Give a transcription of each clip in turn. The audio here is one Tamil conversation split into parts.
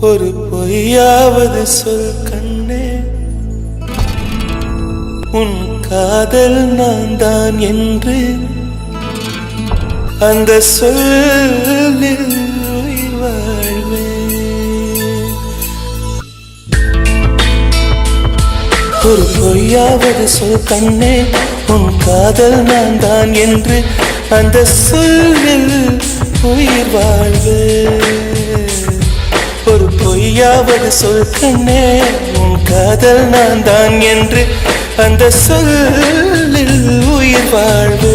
ஒரு பொய்யாவது சொல் கண்ணே. உன் காதல் நான் தான் என்று அந்த சொல்லில் ஒரு பொய்யாவது சொல் கண்ணே உன் காதல் நான் தான் என்று அந்த சொல்லில் உயிர் வாழ்வு பொய்யாவது சொல் கண்ணே உன் காதல் நான் தான் என்று அந்த சொல்லில் உயிர் வாழ்வு.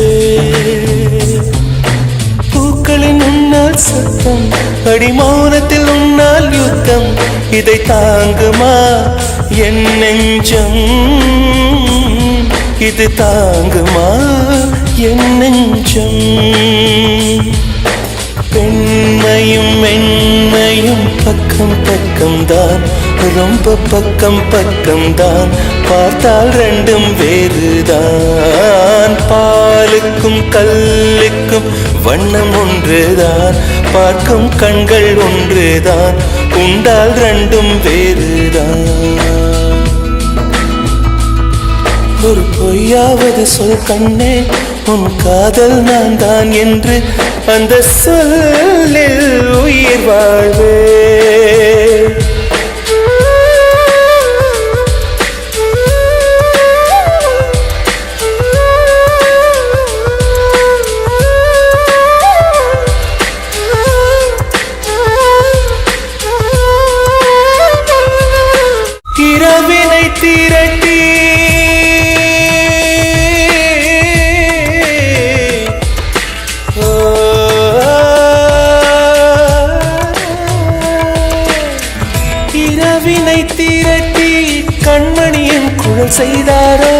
பூக்களின் உன்னால் சத்தம் அடிமௌனத்தில் உன்னால் யுத்தம் இதை தாங்குமா என் நெஞ்சம்? இது தாங்குமா என் நெஞ்சம்? பெண்மையும் மென்மையும் பக்கம் பக்கம் தான் ரொம்ப பக்கம் பக்கம் தான் பார்த்தால் ரெண்டும் வேறுதான். பாலுக்கும் கல்லுக்கும் வண்ணம் ஒன்றுதான் பார்க்கும் கண்கள் ஒன்றுதான் உண்டால் ரெண்டும் வேறுதான். ஒரு பொய்யாவது சொல் கண்ணே உன் காதல் நான் தான் என்று அந்த சொல்லில் உயிர் வாழ்வே திரட்டி இரவினை திரட்டி கண்மணியின் குழல் செய்தாரோ?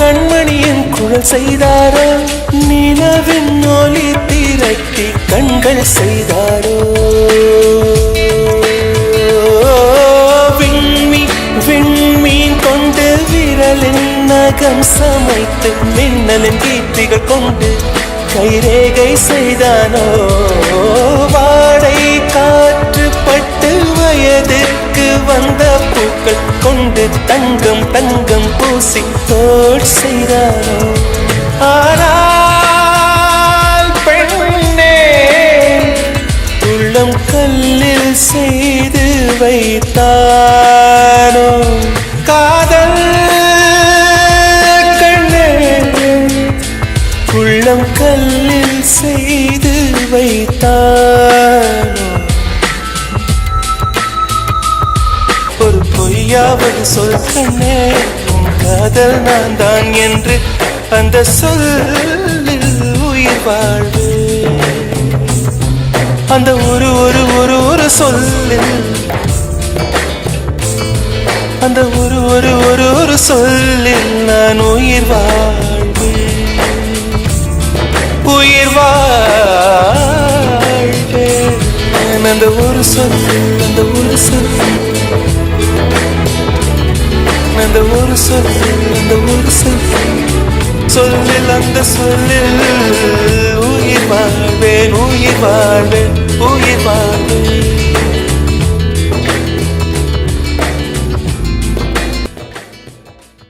கண்மணியின் குழல் செய்தாரோ? நிலவின் ஒளி திரட்டி கண்கள் செய்தார்? விரலின் நகம் சமைத்து மின்னலின் கீர்த்திகள் கொண்டு கைரேகை செய்தானோ? வாடை காற்று பட்டு வயதிற்கு வந்த பூக்கள் கொண்டு தங்கம் தங்கம் பூசி தோல் செய்தானோ? ஆனால் பெண்ணே உள்ளம் கல்லில் செய்து வைத்தானோ? உள்ளம் கல்லில் செய்து வைத்தானோ? ஒரு பொய்யாவது சொல் கண்ணே காதல் நான் தான் என்று அந்த சொல்லில் உயிர் வாழ்வு. அந்த ஒரு ஒரு ஒரு ஒரு சொல்லில் அந்த ஒரு ஒரு ஒரு ஒரு சொல்லில் நான் உயிர் வாழ் அந்த ஒரு சொல் அந்த ஒரு சொல். அந்த ஒரு சொல் அந்த ஒரு சொல். சொல்லில் அந்த சொல்லில்